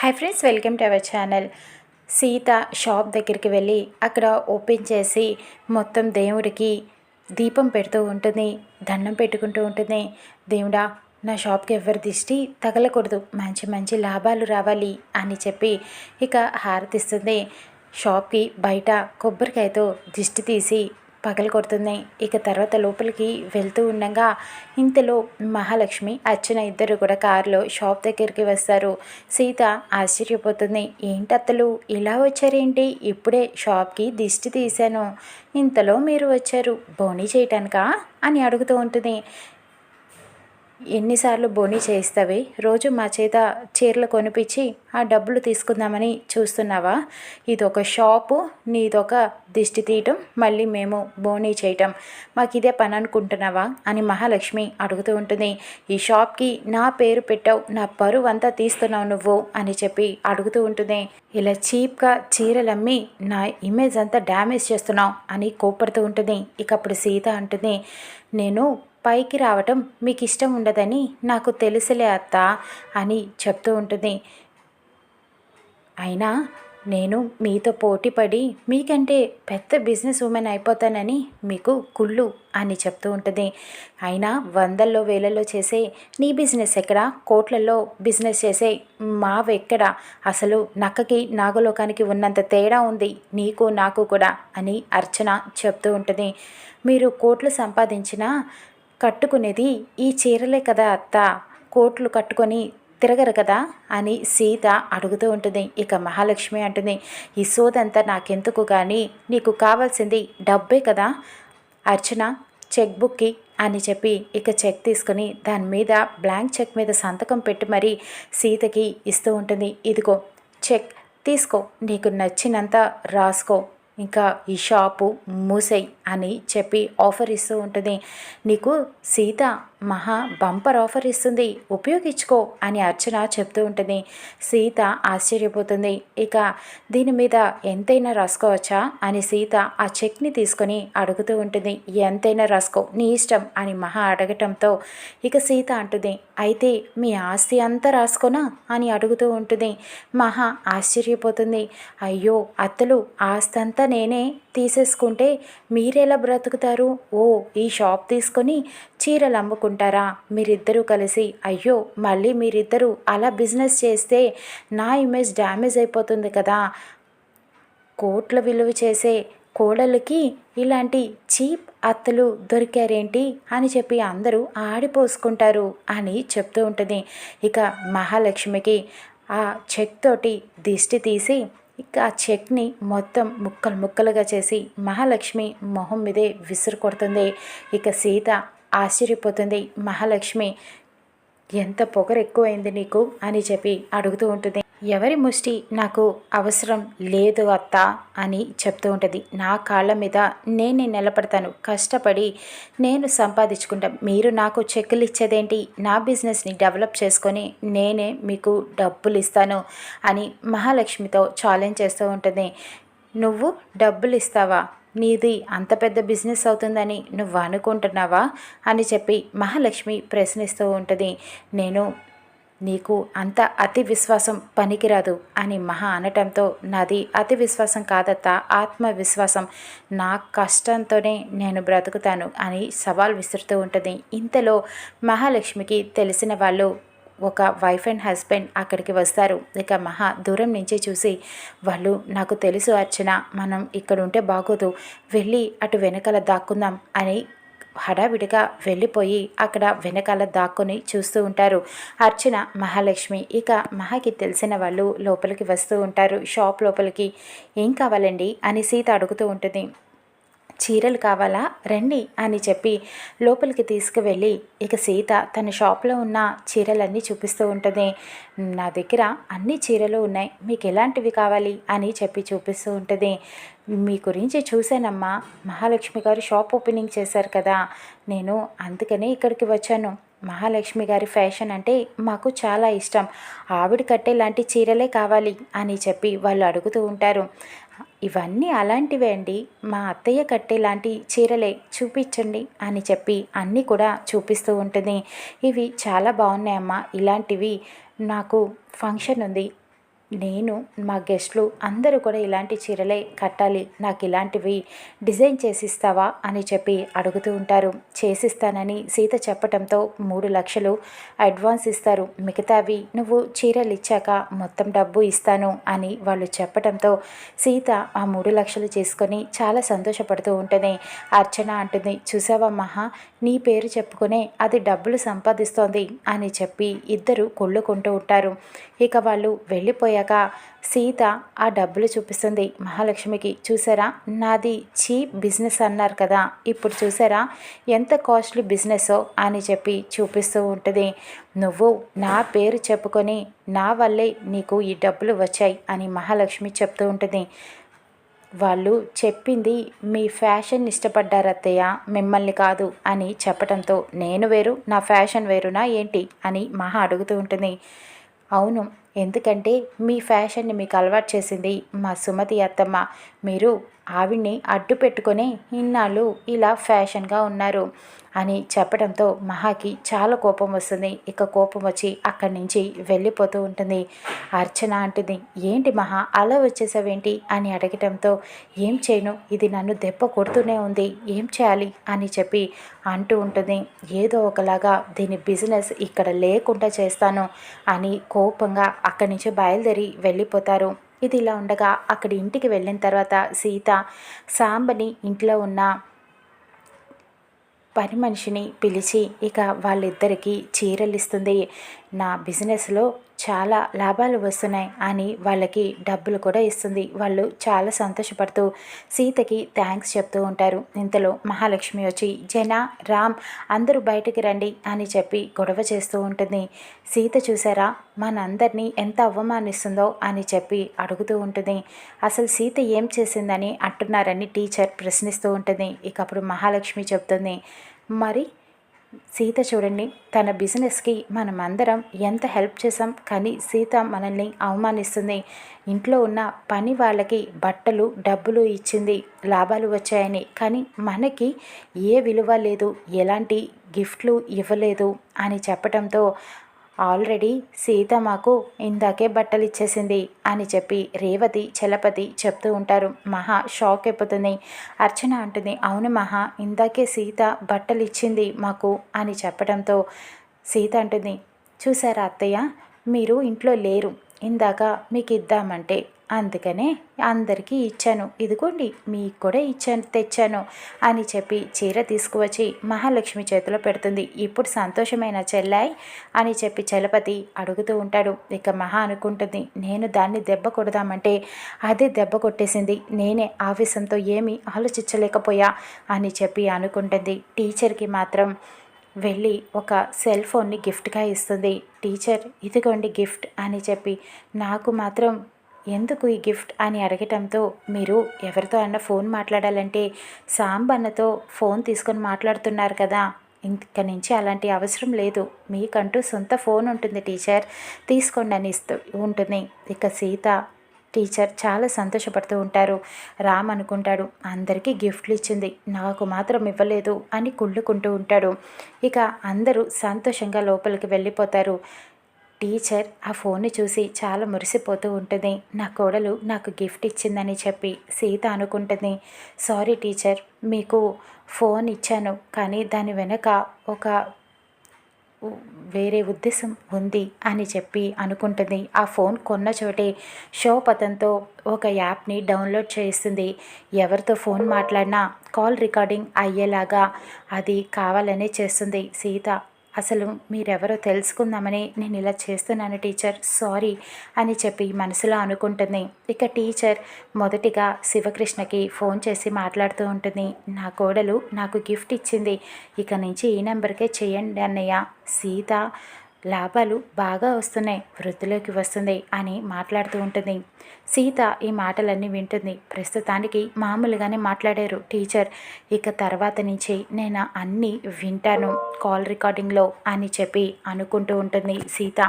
Hi friends welcome to our channel. Sita shop దగ్గరికి వెళ్ళి అక్కడ ఓపెన్ చేసి మొత్తం దేవుడికి దీపం పెడుతూ ఉంటుంది దండం పెట్టుకుంటూ ఉంటుంది. దేవుడా నా షాప్కి ఎవరి దిష్టి తగలకూడదు మంచి మంచి లాభాలు రావాలి అని చెప్పి ఇక హారతిస్తుంది. షాప్కి బయట కొబ్బరికాయతో దిష్టి తీసి పగలు కొడుతుంది. ఇక తర్వాత లోపలికి వెళ్తూ ఉండగా ఇంతలో మహాలక్ష్మి అర్చన ఇద్దరు కూడా కారులో షాప్ దగ్గరికి వస్తారు. సీత ఆశ్చర్యపోతుంది. ఏంటత్తలు ఇలా వచ్చారేంటి? ఇప్పుడే షాప్కి దిష్టి తీశాను. ఇంతలో మీరు వచ్చారు. బోనీ చేయటానికా? అని అడుగుతూ ఉంటుంది. ఎన్నిసార్లు బోనీ చేయిస్తావే? రోజు మా చేత చీరలు కొనిపించి ఆ డబ్బులు తీసుకుందామని చూస్తున్నావా? ఇదొక షాపు నీదొక దిష్టి తీయటం మళ్ళీ మేము బోనీ చేయటం. మాకు ఇదే పని అనుకుంటున్నావా అని మహాలక్ష్మి అడుగుతూ ఉంటుంది. ఈ షాప్కి నా పేరు పెట్టావు నా పరువు అంతా తీస్తున్నావు నువ్వు అని చెప్పి అడుగుతూ ఉంటుంది. ఇలా చీప్గా చీరలు అమ్మి నా ఇమేజ్ అంతా డ్యామేజ్ చేస్తున్నావు అని కోపడుతూ ఉంటుంది. ఇక అప్పుడు సీత అంటుంది. నేను పైకి రావటం మీకు ఇష్టం ఉండదని నాకు తెలుసులే అత్త అని చెప్తూ ఉంటుంది. అయినా నేను మీతో పోటీపడి మీకంటే పెద్ద బిజినెస్ ఉమెన్ అయిపోతానని మీకు కుళ్ళు అని చెప్తూ ఉంటుంది. అయినా వందల్లో వేలల్లో చేసే నీ బిజినెస్ ఎక్కడ? కోట్లలో బిజినెస్ చేసే మావెక్కడ? అసలు నక్కకి నాగలోకానికి ఉన్నంత తేడా ఉంది నీకు నాకు కూడా అని అర్చన చెప్తూ ఉంటుంది. మీరు కోట్లు సంపాదించినా కట్టుకునేది ఈ చీరలే కదా అత్త. కోట్లు కట్టుకొని తిరగరు కదా అని సీత అడుగుతూ ఉంటుంది. ఇక మహాలక్ష్మి అంటుంది ఈ సోదంతా నాకెందుకు కానీ నీకు కావాల్సింది డబ్బే కదా. అర్చన చెక్ బుక్కి అని చెప్పి ఇక చెక్ తీసుకుని దాని మీద బ్లాంక్ చెక్ మీద సంతకం పెట్టి మరీ సీతకి ఇస్తూ ఉంటుంది. ఇదిగో చెక్ తీసుకో. నీకు నచ్చినంత రాసుకో. ఇంకా ఈ షాపు మూసేయి. అని చెప్పి ఆఫర్ ఇస్తూ ఉంటుంది. నీకు సీత మహా బంపర్ ఆఫర్ ఇస్తుంది. ఉపయోగించుకో అని అర్చన చెప్తూ ఉంటుంది. సీత ఆశ్చర్యపోతుంది. ఇక దీని మీద ఎంతైనా రాసుకోవచ్చా అని సీత ఆ చెక్ని తీసుకొని అడుగుతూ ఉంటుంది. ఎంతైనా రాసుకో నీ ఇష్టం అని మహా అడగటంతో ఇక సీత అంటుంది. అయితే మీ ఆస్తి అంతా రాసుకోనా అని అడుగుతూ ఉంటుంది. మహా ఆశ్చర్యపోతుంది. అయ్యో అత్తలు ఆస్తి అంతా నేనే తీసేసుకుంటే మీరెలా బ్రతుకుతారు? ఓ ఈ షాప్ తీసుకొని చీరలు అమ్ముకుంటారా? మీరిద్దరూ కలిసి అయ్యో మళ్ళీ మీరిద్దరూ అలా బిజినెస్ చేస్తే నా ఇమేజ్ డ్యామేజ్ అయిపోతుంది కదా. కోట్ల విలువ చేసే కోడలికి ఇలాంటి చీప్ అత్తలు దొరికారేంటి అని చెప్పి అందరూ ఆడిపోసుకుంటారు అని చెప్తూ ఉంటుంది. ఇక మహాలక్ష్మికి ఆ చెక్ తోటి దిష్టి తీసి ఇక ఆ చెక్ని మొత్తం ముక్కలు ముక్కలుగా చేసి మహాలక్ష్మి మొహం మీదే విసురు కొడుతుంది. ఇక సీత ఆశ్చర్యపోతుంది. మహాలక్ష్మి ఎంత పొగరు ఎక్కువైంది నీకు? అని చెప్పి అడుగుతూ ఉంటుంది. ఎవరి ముష్టి నాకు అవసరం లేదు అత్త అని చెప్తూ ఉంటుంది. నా కాళ్ళ మీద నేనే నిలబడతాను. కష్టపడి నేను సంపాదించుకుంటా. మీరు నాకు చెక్కులు ఇచ్చేదేంటి? నా బిజినెస్ని డెవలప్ చేసుకొని నేనే మీకు డబ్బులు ఇస్తాను అని మహాలక్ష్మితో ఛాలెంజ్ చేస్తూ ఉంటుంది. నువ్వు డబ్బులు ఇస్తావా నీది అంత పెద్ద బిజినెస్ అవుతుందని నువ్వు అనుకుంటున్నావా? అని చెప్పి మహాలక్ష్మి ప్రశ్నిస్తూ ఉంటుంది. నేను నీకు అంత అతి విశ్వాసం పనికిరాదు అని మహా అనటంతో నాది అతి విశ్వాసం కాదత్త ఆత్మవిశ్వాసం. నా కష్టంతోనే నేను బ్రతుకుతాను అని సవాల్ విసురుతూ ఉంటుంది. ఇంతలో మహాలక్ష్మికి తెలిసిన వాళ్ళు ఒక వైఫ్ అండ్ హస్బెండ్ అక్కడికి వస్తారు. ఇక మహా దూరం నుంచి చూసి వాళ్ళు నాకు తెలుసు అర్చన మనం ఇక్కడ ఉంటే బాగోదు. వెళ్ళి అటు వెనకాల దాక్కుందాం అని హడావిడిగా వెళ్ళిపోయి అక్కడ వెనకాల దాక్కుని చూస్తూ ఉంటారు. అర్చన మహాలక్ష్మి ఇక మహాకి తెలిసిన వాళ్ళు లోపలికి వస్తూ ఉంటారు. షాప్ లోపలికి ఏం కావాలండి? అని సీత అడుగుతూ ఉంటుంది. చీరలు కావాలా? రండి అని చెప్పి లోపలికి తీసుకువెళ్ళి ఇక సీత తన షాప్లో ఉన్న చీరలన్నీ చూపిస్తూ ఉంటుంది. నా దగ్గర అన్ని చీరలు ఉన్నాయి. మీకు ఎలాంటివి కావాలి? అని చెప్పి చూపిస్తూ ఉంటుంది. మీ గురించి చూశానమ్మా. మహాలక్ష్మి గారు షాప్ ఓపెనింగ్ చేశారు కదా. నేను అందుకనే ఇక్కడికి వచ్చాను. మహాలక్ష్మి గారి ఫ్యాషన్ అంటే మాకు చాలా ఇష్టం. ఆవిడ కట్టే లాంటి చీరలే కావాలి అని చెప్పి వాళ్ళు అడుగుతూ ఉంటారు. ఇవన్నీ అలాంటివే అండి. మా అత్తయ్య కట్టేలాంటి చీరలే చూపించండి అని చెప్పి అన్నీ కూడా చూపిస్తూ ఉంటుంది. ఇవి చాలా బాగున్నాయమ్మా. ఇలాంటివి నాకు ఫంక్షన్ ఉంది. నేను మా గెస్ట్లు అందరూ కూడా ఇలాంటి చీరలే కట్టాలి. నాకు ఇలాంటివి డిజైన్ చేసిస్తావా? అని చెప్పి అడుగుతూ ఉంటారు. చేసిస్తానని సీత చెప్పటంతో మూడు లక్షలు అడ్వాన్స్ ఇస్తారు. మిగతావి నువ్వు చీరలు ఇచ్చాక మొత్తం డబ్బు ఇస్తాను అని వాళ్ళు చెప్పటంతో సీత ఆ మూడు లక్షలు చేసుకొని చాలా సంతోషపడుతూ ఉంటుంది అర్చన అంటుంది. చూసావా మహా? నీ పేరు చెప్పుకునే అది డబ్బులు సంపాదిస్తోంది అని చెప్పి ఇద్దరు కొళ్ళుకుంటూ ఉంటారు. ఇక వాళ్ళు వెళ్ళిపోయారు. అయిపోయాక సీత ఆ డబ్బులు చూపిస్తుంది మహాలక్ష్మికి. చూసారా? నాది చీప్ బిజినెస్ అన్నారు కదా. ఇప్పుడు చూసారా? ఎంత కాస్ట్లీ బిజినెస్ అని చెప్పి చూపిస్తూ ఉంటుంది. నువ్వు నా పేరు చెప్పుకొని నా వల్లే నీకు ఈ డబ్బులు వచ్చాయి అని మహాలక్ష్మి చెప్తూ ఉంటుంది. వాళ్ళు చెప్పింది మీ ఫ్యాషన్ ఇష్టపడ్డారు అత్తయ్య మిమ్మల్ని కాదు అని చెప్పడంతో నేను వేరు నా ఫ్యాషన్ వేరునా ఏంటి అని మహా అడుగుతూ ఉంటుంది. అవును ఎందుకంటే మీ ఫ్యాషన్ని మీకు అలవాటు చేసింది మా సుమతి అత్తమ్మ. మీరు ఆవిడ్ని అడ్డు పెట్టుకొని ఇన్నాళ్ళు ఇలా ఫ్యాషన్గా ఉన్నారు అని చెప్పడంతో మహాకి చాలా కోపం వస్తుంది. ఇక కోపం వచ్చి అక్కడి నుంచి వెళ్ళిపోతూ ఉంటుంది. అర్చన అంటుంది ఏంటి మహా అలా వచ్చేసావేంటి? అని అడగటంతో ఏం చేయను ఇది నన్ను దెబ్బ కొడుతూనే ఉంది ఏం చేయాలి? అని చెప్పి అంటూ ఉంటుంది. ఏదో ఒకలాగా దీని బిజినెస్ ఇక్కడ లేకుండా చేస్తాను అని కోపంగా అక్కడి నుంచి బయలుదేరి వెళ్ళిపోతారు. ఇది ఇలా ఉండగా అక్కడి ఇంటికి వెళ్ళిన తర్వాత సీత సాంబని ఇంట్లో ఉన్న పని మనిషిని పిలిచి ఇక వాళ్ళిద్దరికీ చీరలు ఇస్తుంది నా బిజినెస్లో చాలా లాభాలు వస్తున్నాయి అని వాళ్ళకి డబ్బులు కూడా ఇస్తుంది. వాళ్ళు చాలా సంతోషపడుతూ సీతకి థ్యాంక్స్ చెప్తూ ఉంటారు. ఇంతలో మహాలక్ష్మి వచ్చి జన రామ్ అందరూ బయటికి రండి అని చెప్పి గొడవ చేస్తూ ఉంటుంది. సీత చూసారా మనందరినీ ఎంత అవమానిస్తుందో అని చెప్పి అడుగుతూ ఉంటుంది. అసలు సీత ఏం చేసిందని అంటున్నారని టీచర్ ప్రశ్నిస్తూ ఉంటుంది. ఇకప్పుడు మహాలక్ష్మి చెప్తుంది మరి సీత చూడండి తన బిజినెస్కి మనం అందరం ఎంత హెల్ప్ చేసాం కానీ సీత మనల్ని అవమానిస్తుంది. ఇంట్లో ఉన్న పని వాళ్ళకి బట్టలు డబ్బులు ఇచ్చింది లాభాలు వచ్చాయని. కానీ మనకి ఏ విలువ లేదు ఎలాంటి గిఫ్ట్లు ఇవ్వలేదు అని చెప్పడంతో ఆల్రెడీ సీత మాకు ఇందాకే బట్టలు ఇచ్చేసింది అని చెప్పి రేవతి చలపతి చెప్తూ ఉంటారు. మహా షాక్ అయిపోతుంది. అర్చన అంటుంది అవును మహా ఇందాకే సీత బట్టలు ఇచ్చింది మాకు అని చెప్పడంతో సీత అంటుంది చూసారా అత్తయ్య మీరు ఇంట్లో లేరు. ఇందాక మీకు ఇద్దామంటే అందుకనే అందరికీ ఇచ్చాను. ఇదిగోండి మీకు కూడా ఇచ్చాను తెచ్చాను అని చెప్పి చీర తీసుకువచ్చి మహాలక్ష్మి చేతిలో పెడుతుంది. ఇప్పుడు సంతోషమైన చెల్లాయి అని చెప్పి చలపతి అడుగుతూ ఉంటాడు. ఇక మహా అనుకుంటుంది నేను దాన్ని దెబ్బ కొడదామంటే అదే దెబ్బ కొట్టేసింది. నేనే ఆవేశంతో ఏమీ ఆలోచించలేకపోయా అని చెప్పి అనుకుంటుంది. టీచర్కి మాత్రం వెళ్ళి ఒక సెల్ ఫోన్ని గిఫ్ట్గా ఇస్తుంది. టీచర్ ఇదిగోండి గిఫ్ట్ అని చెప్పి. నాకు మాత్రం ఎందుకు ఈ గిఫ్ట్ అని అడగటంతో మీరు ఎవరితో అన్న ఫోన్ మాట్లాడాలంటే సాంబన్నతో ఫోన్ తీసుకొని మాట్లాడుతున్నారు కదా. ఇంక నుంచి అలాంటి అవసరం లేదు. మీకంటూ సొంత ఫోన్ ఉంటుంది టీచర్. తీసుకోండి అని ఇస్తూ ఉంటుంది. ఇక సీత టీచర్ చాలా సంతోషపడుతూ ఉంటారు. రామ్ అనుకుంటాడు అందరికీ గిఫ్ట్లు ఇచ్చింది నాకు మాత్రం ఇవ్వలేదు అని కుళ్ళుకుంటూ ఉంటాడు. ఇక అందరూ సంతోషంగా లోపలికి వెళ్ళిపోతారు. టీచర్ ఆ ఫోన్ని చూసి చాలా మురిసిపోతూ ఉంటుంది. నా కోడలు నాకు గిఫ్ట్ ఇచ్చిందని చెప్పి సీత అనుకుంటుంది. సారీ టీచర్ మీకు ఫోన్ ఇచ్చాను కానీ దాని వెనక ఒక వేరే ఉద్దేశం ఉంది అని చెప్పి అనుకుంటుంది. ఆ ఫోన్ కొన్న చోటే షో పతంతో ఒక యాప్ని డౌన్లోడ్ చేస్తుంది. ఎవరితో ఫోన్ మాట్లాడినా కాల్ రికార్డింగ్ అయ్యేలాగా అది కావాలనే చేస్తుంది. సీత అసలు మీరెవరో తెలుసుకుందామని నేను ఇలా చేస్తున్నాను టీచర్. సారీ అని చెప్పి మనసులో అనుకుంటుంది. ఇక టీచర్ మొదటిగా శివకృష్ణకి ఫోన్ చేసి మాట్లాడుతూ ఉంటుంది. నా కోడలు నాకు గిఫ్ట్ ఇచ్చింది. ఇక నుంచి ఈ నెంబర్కే చేయండి అన్నయ్య. సీత లాభాలు బాగా వస్తున్నాయి వృద్ధిలోకి వస్తుంది అని మాట్లాడుతూ ఉంటుంది. సీత ఈ మాటలన్నీ వింటుంది. ప్రస్తుతానికి మామూలుగానే మాట్లాడారు టీచర్. ఇక తర్వాత నుంచి నేను అన్నీ వింటాను కాల్ రికార్డింగ్లో అని చెప్పి అనుకుంటూ ఉంటుంది సీత.